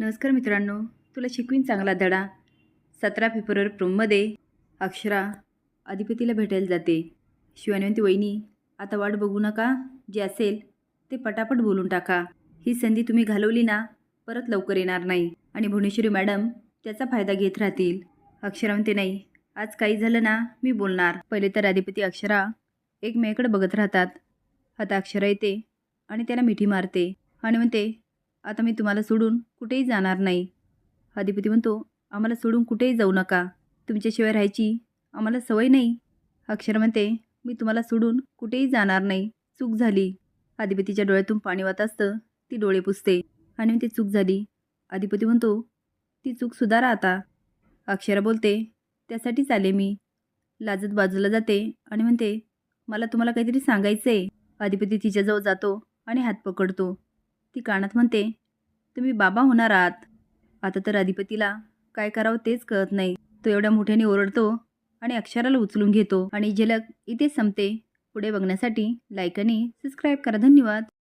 नमस्कार मित्रांनो तुला शिकवीन चांगला धडा. सतरा फेब्रुवारी प्रोममध्ये अक्षरा अधिपतीला भेटायला जाते. शिवानी म्हणते वहिनी आता वाट बघू नका. जे असेल ते पटापट बोलून टाका. ही संधी तुम्ही घालवली ना परत लवकर येणार नाही. आणि भुवनेश्वरी मॅडम त्याचा फायदा घेत राहतील. अक्षरा म्हणते नाही आज काही झालं ना मी बोलणार. पहिले तर अधिपती अक्षरा एकमेकडे बघत राहतात. आता अक्षरा येते आणि त्याला मिठी मारते. आणि म्हणते आता मी तुम्हाला सोडून कुठेही जाणार नाही. अधिपती म्हणतो आम्हाला सोडून कुठेही जाऊ नका. तुमच्याशिवाय राहायची आम्हाला सवय नाही. अक्षर म्हणते मी तुम्हाला सोडून कुठेही जाणार नाही. चूक झाली. अधिपतीच्या डोळ्यातून पाणी वाहत असतं ती डोळे पुसते. आणि ती चूक झाली. अधिपती म्हणतो ती चूक सुधारा आता. अक्षरा बोलते त्यासाठीच आले मी. लाजत बाजूला जाते आणि म्हणते मला तुम्हाला काहीतरी सांगायचं आहे अधिपती तिच्याजवळ जातो आणि हात पकडतो. ती कानात म्हणते तुम्ही बाबा होणार आहात. आता तर अधिपतीला काय करावं तेच कळत नाही. तो एवढ्या मोठ्याने ओरडतो आणि अक्षराला उचलून घेतो आणि झलक इथे संपते. पुढे बघण्यासाठी लाईक आणि सबस्क्राईब करा. धन्यवाद.